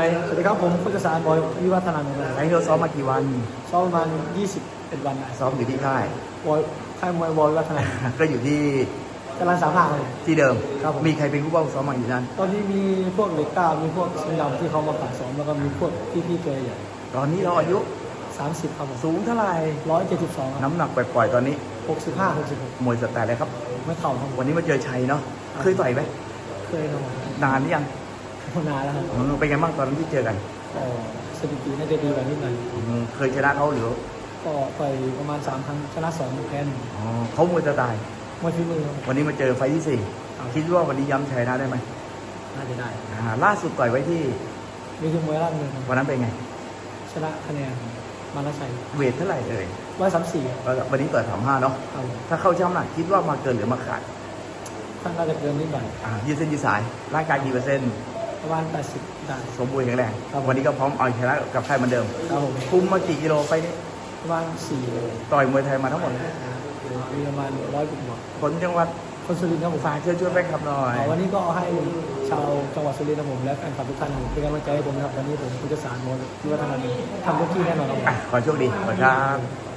สวัสดีครับผมพุทธศาสบอยวิวัฒนาเมืองไอ้เราซ้อมมากี่วัน ซ้อมประมาณ21 วันนะซ้อมอยู่ที่ค่ายบอยค่ายมวยบอลวิวัฒนาก็อยู่ที่กำลังสามห้าเลยที่เดิมครับผมมีใครเป็นผู้บ้าซ้อมมาอยู่นั้น ตอนนี้มีพวกเหล็กก้ามีพวกสิงห์ดำที่เขามาฝากซ้อมแล้วก็มีพวกพี่ๆตัวใหญ่ตอนนี้เราอายุสามสิบครับผมสูงเท่าไหร่ร้อยเจ็ดสิบสองครับน้ำหนักปล่อยๆตอนนี้หกสิบห้าหกสิบหกมวยสแตนเลยครับไม่เข่าครับผมวันนี้มาเจอชัยเนาะเคยต่อยไหมเคยครับผมนานหรือยัง นานแล้วครับอืมเป็นไงบ้างตอนนั้นที่เจอกันก็สถิติน่าจะดีกว่านิดหน่อยอืมเคยชนะเขาหรือก็ต่อยประมาณสามครั้งชนะสองแพ้หนึ่งอ๋อเขามวยสไตล์มวยฝีมือครับ วันนี้มาเจอไฟท์ที่สี่ครับ คิดว่าวันนี้ย้ำชัยนะได้ไหมน่าจะได้อ่าล่าสุดต่อยไว้ที่มีคือมวยร่างเงินครับวันนั้นเป็นไง ชนะคะแนนมานาชัยเวทเท่าไหร่เอ่ยร้อยสามสี่วันนี้ต่อยสามห้าเนาะครับผมถ้าเข้าช่ำหนักคิดว่ามาเกินหรือมาขาดท่านน่าจะเกินนิดหน่อยอ่ายืดเส้นยืดสายร่างกายกี่เปอร์เซ็นต์ ประมาณ 80ได้ สมบูรณ์แข็งแรงครับ วันนี้ก็พร้อมเอาชนะกับใครเหมือนเดิม ครับผมคุมมากี่กิโลไปนี่ประมาณ4เลยต่อยมวยไทยมาทั้งหมดมีประมาณร้อยกว่าคนจังหวัดคนสุรินทร์ครับผมฝากเชิญช่วยแฟนคลับหน่อย วันนี้ก็ให้ชาวจังหวัดสุรินทร์ครับผมและแฟนคลับทุกท่านเป็นกำลังใจให้ผมนะครับวันนี้ผมพุทธสารโมลวิวัฒนาทำเต็มที่แน่นอนครับผม อะขอโชคดีขอบคุณครับ